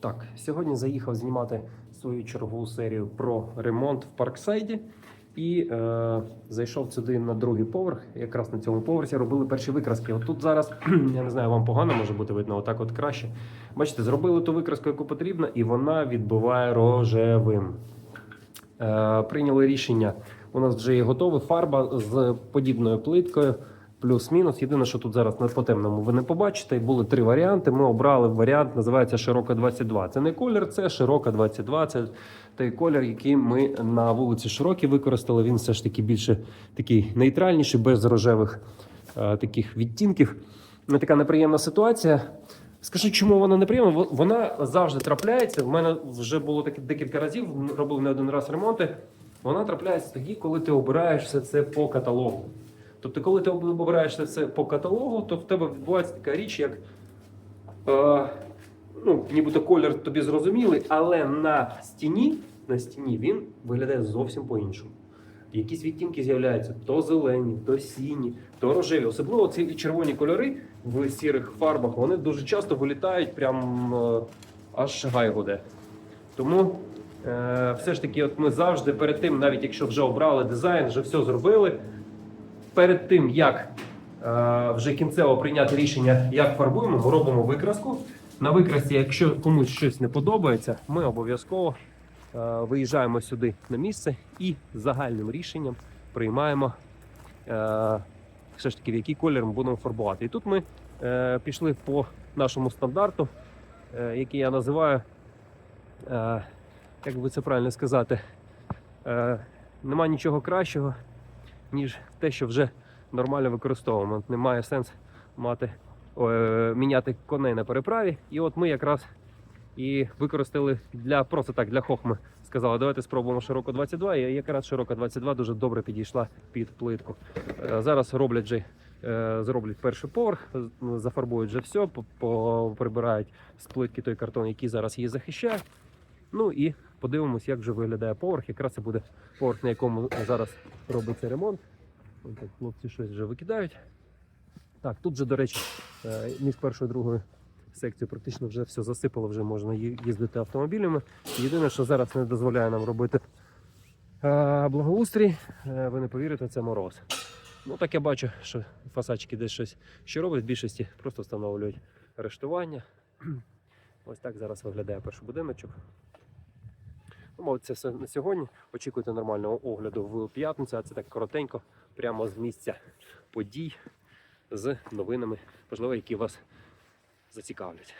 Так, сьогодні заїхав знімати свою чергову серію про ремонт в Парксайді. І е, зайшов сюди на другий поверх. Якраз на цьому поверсі робили перші викраски. От тут зараз, я не знаю, вам погано може бути видно, отак от краще. Бачите, зробили ту викраску, яку потрібно, і вона відбиває рожевим. Е, прийняли рішення. У нас вже є готова фарба з подібною плиткою. Плюс-мінус. Єдине, що тут зараз по темному ви не побачите. Були три варіанти. Ми обрали варіант, називається широка 22. Це не колір, це широка 22. Це той колір, який ми на вулиці Широкій використали. Він все ж таки більше такий нейтральніший, без рожевих е, таких відтінків. Не така неприємна ситуація. Скажу, чому вона неприємна? Вона завжди трапляється. В мене вже було таке декілька разів, робив не один раз ремонти. Вона трапляється тоді, коли ти обираєш все це по каталогу. Тобто, коли ти обираєш це по каталогу, то в тебе відбувається така річ, як е, ну, нібито колір тобі зрозумілий, але на стіні, на стіні він виглядає зовсім по-іншому. Якісь відтінки з'являються то зелені, то сіні, то рожеві. Особливо ці червоні кольори в сірих фарбах вони дуже часто вилітають прям е, аж гай гуде. Тому е, все ж таки, от ми завжди перед тим, навіть якщо вже обрали дизайн, вже все зробили. Перед тим як е, вже кінцево прийняти рішення, як фарбуємо, ми робимо викраску. На викрасці, якщо комусь щось не подобається, ми обов'язково е, виїжджаємо сюди на місце і загальним рішенням приймаємо е, все ж таки, в який колір ми будемо фарбувати. І тут ми пішли по нашому стандарту, який я називаю, як би це правильно сказати, нема нічого кращого, ніж те, що вже нормально використовуємо. Немає сенс мати, е, міняти коней на переправі. І от ми якраз і використали для просто так для хохми. Сказали, давайте спробуємо широко 22. І якраз широка 22 дуже добре підійшла під плитку. Е, Зараз роблять же. е, Зроблять перший поверх, зафарбують вже все, прибирають з плитки той картон, який зараз її захищає. Ну і подивимось, як вже виглядає поверх. Якраз це буде поверх, на якому зараз робиться ремонт. Ось так хлопці щось вже викидають. Так, тут же, до речі, е, між першою і другою секцією практично вже все засипало, вже можна їздити автомобілями. Єдине, що зараз не дозволяє нам робити е, благоустрій, е, ви не повірите, це мороз. Ну так я бачу, що фасадчики десь щось що роблять, в більшості просто встановлюють арештування. Ось так зараз виглядає перший будиночок. Ну, все на сьогодні. Очікуйте нормального огляду в п'ятницю, а це так коротенько, прямо з місця подій з новинами, можливо, які вас зацікавлять.